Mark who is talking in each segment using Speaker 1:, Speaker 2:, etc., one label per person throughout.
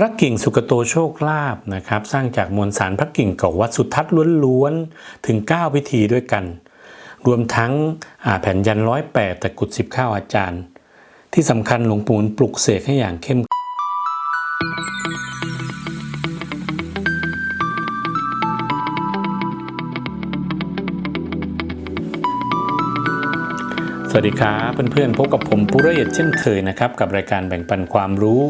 Speaker 1: พระกิ่งสุกโตโชคลาภนะครับ สร้างจากมวลสารพระกิ่งเก่าวัดสุทัศน์ล้วนๆถึง 9 พิธีด้วยกัน รวมทั้งแผ่นยันร้อยแปดตะกุดสิบข้าวอาจารย์ ที่สำคัญหลวงปู่ปลุกเสกให้อย่างเข้ม วัสดีครับเพื่อนๆพบกับผมปุระเยดเช่นเคยนะครับ กับรายการแบ่งปันความรู้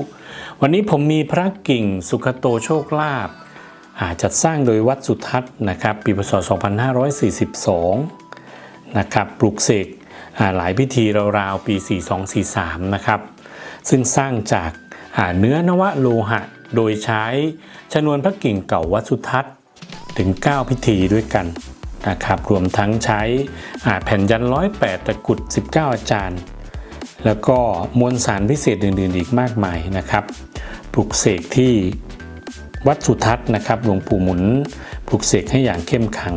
Speaker 1: วันนี้ผมมีพระกิ่งสุขโตโชคลาภอาจัดสร้างโดยวัดสุทัศน์นะครับ ปีพศ 2542 นะครับปลูกเสกหลายพิธีราวๆปี 4243 นะครับ ซึ่งสร้างจากาเนื้อนวโลหะโดยใช้ชนวนพระกิ่งเก่าวัดสุทัศน์ถึง 9 พิธีด้วยกัน นะครับรวมทั้งใช้แผ่นยันร้อยแปดตะกุด 19 อาจารย์ แล้วก็มวลสารพิเศษอื่น ๆ อีกมากมายนะครับปลุกเสกที่วัดสุทัศน์นะครับหลวงปู่หมุนปลุกเสกให้อย่างเข้มขัง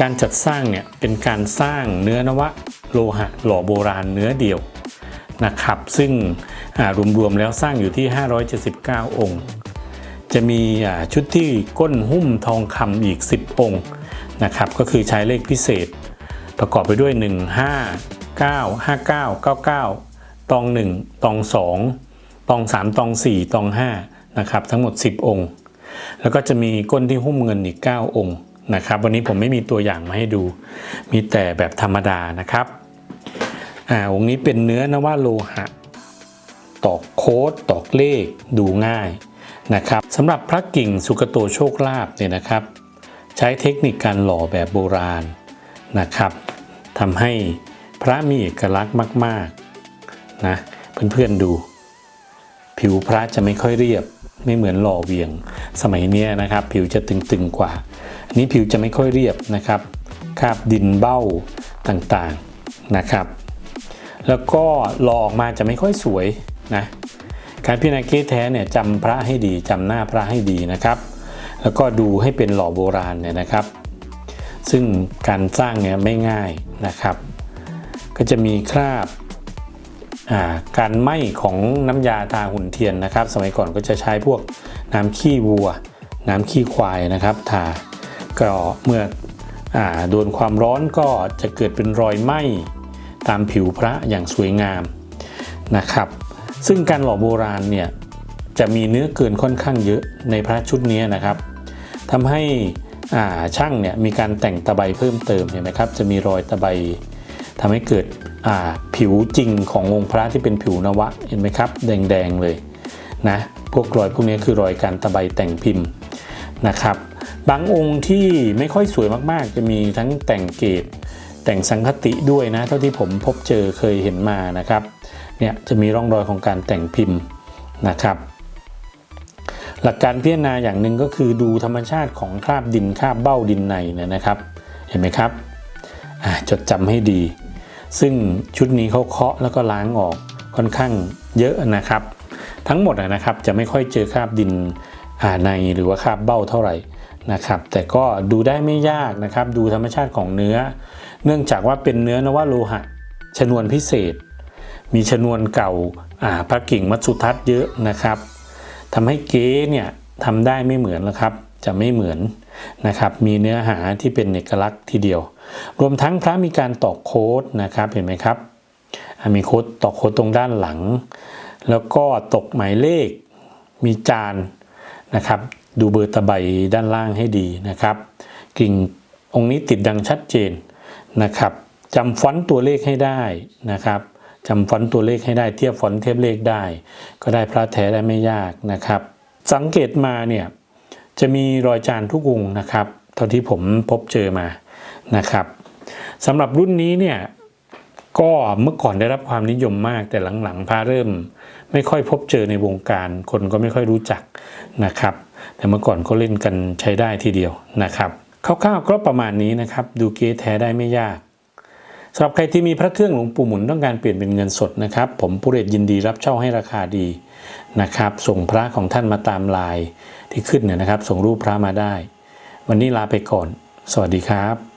Speaker 1: การจัดสร้างเนี่ยเป็นการสร้างเนื้อนวะโลหะหล่อโบราณเนื้อเดียวนะครับ ซึ่งรวมๆแล้วสร้างอยู่ที่ 579 องค์ จะมีชุดที่ก้นหุ้มทองคำอีก 10 องค์ นะครับก็คือใช้เลขพิเศษ ประกอบไปด้วย 1 5 9 5 9 9 9 ตอง 1 ตอง 2 ตอง 3 ตอง 4 ตอง 5 นะครับ ทั้งหมด 10 องค์ แล้วก็จะมีก้นที่หุ้มเงินอีก 9 องค์นะครับ วันนี้ผมไม่มีตัวอย่างมาให้ดู มีแต่แบบธรรมดานะครับอ่าองค์นี้เป็นเนื้อนวโลหะ ตอกโค้ดตอกเลขดูง่ายนะครับสำหรับพระกิ่งสุกโตโชคลาภเนี่ยนะครับ ใช้เทคนิคการหล่อแบบโบราณนะครับทำให้พระมีเอกลักษณ์มากๆนะเพื่อนๆดู ผิวพระจะไม่ค่อยเรียบ ไม่เหมือนหล่อเวียง สมัยนี้นะครับ ผิวจะตึงๆกว่า อันนี้ผิวจะไม่ค่อยเรียบนะครับคาบดินเบ้าต่างๆนะครับ แล้วก็หล่อออกมาจะไม่ค่อยสวยนะการพิจารณาเกแท้เนี่ยจำพระให้ดีจำหน้าพระให้ดีนะครับ แล้วก็ดูให้เป็นหล่อโบราณเนี่ยนะครับ ซึ่งการสร้างเนี่ยไม่ง่ายนะครับ ก็จะมีคราบาการไหม้ของน้ำยาทาหุ่นเทียนนะครับ สมัยก่อนก็จะใช้พวกน้ำขี้วัว น้ำขี้ควายนะครับทาก็เมื่ออโดนความร้อนก็จะเกิดเป็นรอยไหม้ตามผิวพระอย่างสวยงามนะครับ ซึ่งการหล่อโบราณเนี่ยจะมีเนื้อเกินค่อนข้างเยอะในพระชุดนี้นะครับ ทำให้ช่างเนี่ยมีการแต่งตะไบเพิ่มเติมเห็นไหมครับ จะมีรอยตะไบทำให้เกิดผิวจริงขององค์พระที่เป็นผิวนวะเห็นไหมครับ แดงๆเลยนะพวกรอยพวกนี้คือรอยการตะไบแต่งพิมพ์นะครับบางองค์ที่ไม่ค่อยสวยมากๆ จะมีทั้งแต่งเกตแต่งสังคติด้วยนะ เท่าที่ผมพบเจอเคยเห็นมานะครับเนี่ยจะมีร่องรอยของการแต่งพิมพ์นะครับ หลักการพิจารณาอย่างหนึ่งก็คือดูธรรมชาติของคราบดินคราบเบ้าดินในเนี่ยนะครับ เห็นไหมครับจดจำให้ดี ซึ่งชุดนี้เขาเคาะแล้วก็ล้างออกค่อนข้างเยอะนะครับ ทั้งหมดนะครับจะไม่ค่อยเจอคราบดินในหรือว่าคราบเบ้าเท่าไหร่นะครับ แต่ก็ดูได้ไม่ยากนะครับ ดูธรรมชาติของเนื้อ เนื่องจากว่าเป็นเนื้อนวโลหะชนวนพิเศษ มีชนวนเก่าพระกิ่งมัตสุทัศน์เยอะนะครับ ทำให้เก๊เนี่ยทำได้ไม่เหมือนแล้วครับ จะไม่เหมือนนะครับ มีเนื้อหาที่เป็นเอกลักษณ์ทีเดียว รวมทั้งพระมีการตอกโค้ดนะครับเห็นไหมครับ มีโค้ดตอกโค้ดตรงด้านหลัง แล้วก็ตกหมายเลข มีจานนะครับ ดูเบอร์ตะไบด้านล่างให้ดีนะครับกิ่งองค์นี้ติดดังชัดเจนนะครับจำฟอนต์ตัวเลขให้ได้นะครับ จำฟอนต์ตัวเลขให้ได้เทียบฟอนต์เทียบเลขได้ ก็ได้พระแท้ได้ไม่ยากนะครับ สังเกตมาเนี่ยจะมีรอยจานทุกองนะครับ เท่าที่ผมพบเจอมานะครับสำหรับรุ่นนี้เนี่ยก็เมื่อก่อนได้รับความนิยมมากแต่หลังๆพระเริ่ม ไม่ค่อยพบเจอในวงการคนก็ไม่ค่อยรู้จักนะครับ แต่เมื่อก่อนก็เล่นกันใช้ได้ทีเดียวนะครับคร่าวๆก็ประมาณนี้นะครับ ดูเก๊แท้ได้ไม่ยาก สำหรับใครที่มีพระเครื่องหลวงปู่หมุนต้องการเปลี่ยนเป็นเงินสดนะครับ ผมผู้เรศยินดีรับเช่าให้ราคาดีนะครับ ส่งพระของท่านมาตามลายที่ขึ้นเนี่ยนะครับ ส่งรูปพระมาได้ วันนี้ลาไปก่อน สวัสดีครับ